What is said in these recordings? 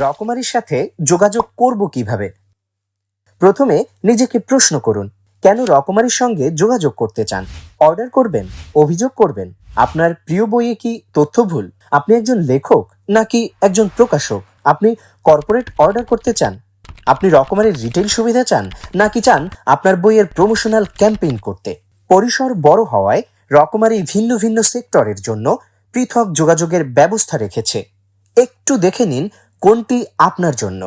রকমারির সাথে যোগাযোগ করব কীভাবে? প্রথমে নিজেকে প্রশ্ন করুন, কেন রকমারির সঙ্গে যোগাযোগ করতে চান? অর্ডার করবেন, অভিযোগ করবেন, আপনার প্রিয় বইয়ে কি তথ্য ভুল? আপনি একজন লেখক নাকি একজন প্রকাশক? আপনি কর্পোরেট অর্ডার করতে চান? আপনি রকমারির রিটেল সুবিধা চান নাকি চান আপনার বইয়ের প্রমোশনাল ক্যাম্পেইন করতে? পরিসর বড় হওয়ায় রকমারি ভিন্ন ভিন্ন সেক্টরের জন্য পৃথক যোগাযোগের ব্যবস্থা রেখেছে। একটু দেখে নিন কোনটি আপনার জন্য?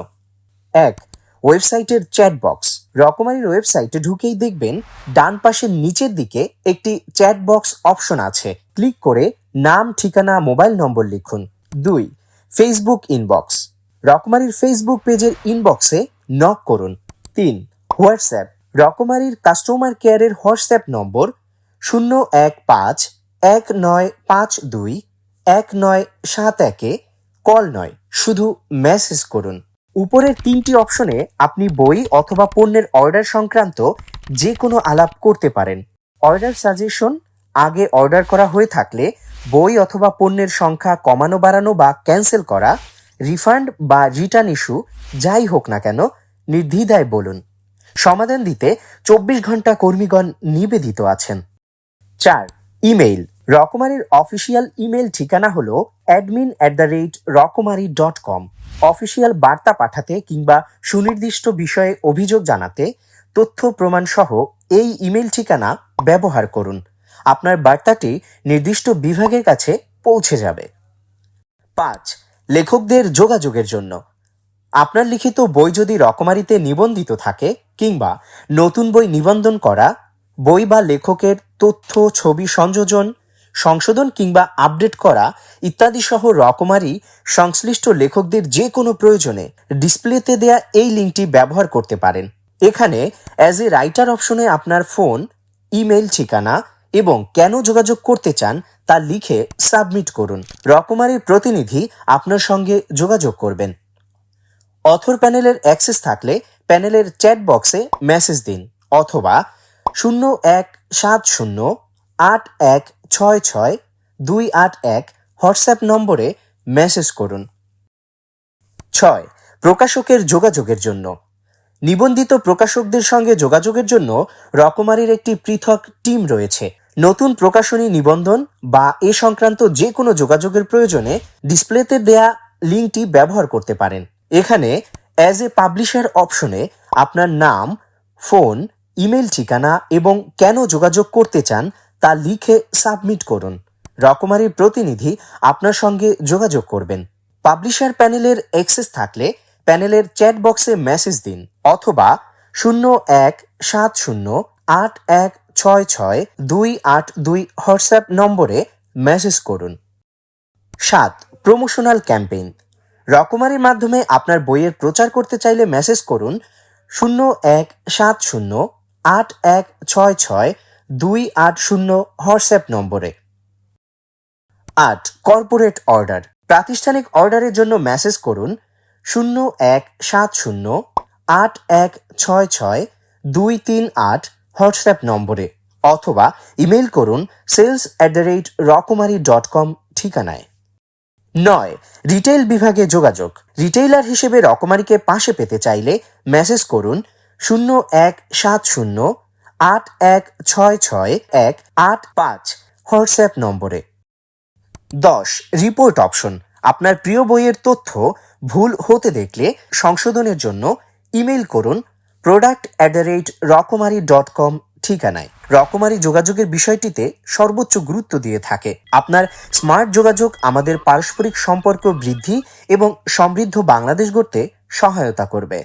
এক, ওয়েবসাইটের চ্যাট বক্স রকমারির ওয়েবসাইটে ঢুকেই দেখবেন ডান পাশের নিচের দিকে একটি চ্যাট বক্স অপশন আছে। ক্লিক করে নাম, ঠিকানা, মোবাইল নম্বর লিখুন। দুই ফেসবুক ইনবক্স রকমারির ফেসবুক পেজের ইনবক্সে নক করুন। তিন হোয়াটসঅ্যাপ রকমারির কাস্টমার কেয়ারের হোয়াটসঅ্যাপ নম্বর শূন্য এক পাঁচ এক নয় পাঁচ দুই এক নয় সাত একে কল নয়, শুধু মেসেজ করুন। উপরের তিনটি অপশনে আপনি বই অথবা পণ্যের অর্ডার সংক্রান্ত যে কোনো আলাপ করতে পারেন। অর্ডার সাজেশন আগে অর্ডার করা হয়ে থাকলে বই অথবা পণ্যের সংখ্যা কমানো, বাড়ানো বা ক্যান্সেল করা রিফান্ড বা রিটার্ন ইস্যু যাই হোক না কেন, নির্দ্বিধায় বলুন। সমাধান দিতে চব্বিশ ঘণ্টা কর্মীগণ নিবেদিত আছেন। চার ইমেইল রকমারির অফিসিয়াল ইমেল ঠিকানা হলো admin at the rate Rokomari dot com official বার্তা পাঠাতে কিংবা সুনির্দিষ্ট বিষয়ে অভিযোগ জানাতে তথ্য প্রমাণ সহ এই ইমেল ঠিকানা ব্যবহার করুন। আপনার বার্তাটি নির্দিষ্ট বিভাগের কাছে পৌঁছে যাবে। পাঁচ, লেখকদের যোগাযোগের জন্য। আপনার লিখিত বই যদি রকমারিতে নিবন্ধিত থাকে কিংবা নতুন বই নিবন্ধন করা, বই বা লেখকের তথ্য, ছবি, সংযোজন সংশোধন কিংবা আপডেট করা ইত্যাদি সহ রকমারি সংশ্লিষ্ট লেখকদের যে কোনো প্রয়োজনে ডিসপ্লেতে দেয়া এই লিঙ্কটি ব্যবহার করতে পারেন। এখানে অ্যাজ এ রাইটার অপশনে আপনার ফোন ইমেল ঠিকানা এবং কেন যোগাযোগ করতে চান তা লিখে সাবমিট করুন। রকমারির প্রতিনিধি আপনার সঙ্গে যোগাযোগ করবেন। অথর প্যানেলের অ্যাক্সেস থাকলে প্যানেলের চ্যাট বক্সে মেসেজ দিন অথবা শূন্য এক সাত শূন্য আট এক ছয় ছয় দুই আট এক হোয়াটসঅ্যাপ নম্বরে মেসেজ করুন। ছয়, প্রকাশকের যোগাযোগের জন্য। নিবন্ধিত প্রকাশকদের সঙ্গে যোগাযোগের জন্য রকমারির একটি পৃথক টিম রয়েছে। নতুন প্রকাশনী নিবন্ধন বা এ সংক্রান্ত যে কোনো যোগাযোগের প্রয়োজনে ডিসপ্লেতে দেয়া লিঙ্কটি ব্যবহার করতে পারেন। এখানে অ্যাজ এ পাবলিশার অপশনে আপনার নাম, ফোন, ইমেল ঠিকানা এবং কেন যোগাযোগ করতে চান তা লিখে সাবমিট করুন। রকমারির প্রতিনিধি আপনার সঙ্গে যোগাযোগ করবেন। পাবলিশার প্যানেলের অ্যাক্সেস থাকলে প্যানেলের চ্যাট বক্সে মেসেজ দিন অথবা শূন্য এক সাত শূন্য আট এক ছয় ছয় দুই আট দুই হোয়াটসঅ্যাপ নম্বরে মেসেজ করুন। সাত, প্রমোশনাল ক্যাম্পেইন। রকমারির মাধ্যমে আপনার বইয়ের প্রচার করতে চাইলে মেসেজ করুন শূন্য এক সাত শূন্য আট এক ছয় ছয় দুই আট শূন্য হোয়াটসঅ্যাপ নম্বরে। আট, কর্পোরেট অর্ডার। প্রাতিষ্ঠানিক অর্ডারের জন্য মেসেজ করুন শূন্য এক সাত শূন্য আট এক ছয় ছয় দুই তিন আট হোয়াটসঅ্যাপ নম্বরে অথবা ইমেল করুন sales at the rate Rokomari dot com ঠিকানায়। নয় রিটেল বিভাগে যোগাযোগ। রিটেইলার হিসেবে রকমারিকে পাশে পেতে চাইলে মেসেজ করুন শূন্য এক সাত শূন্য আট এক ছয় ছয় এক আট পাঁচ হোয়াটসঅ্যাপ নম্বরে। দশ রিপোর্ট অপশন আপনার প্রিয় বইয়ের তথ্য ভুল হতে দেখলে সংশোধনের জন্য ইমেল করুন product at the rate Rokomari dot com ঠিকানায়। রকমারি যোগাযোগের বিষয়টিতে সর্বোচ্চ গুরুত্ব দিয়ে থাকে। আপনার স্মার্ট যোগাযোগ আমাদের পারস্পরিক সম্পর্ক বৃদ্ধি এবং সমৃদ্ধ বাংলাদেশ গড়তে সহায়তা করবে।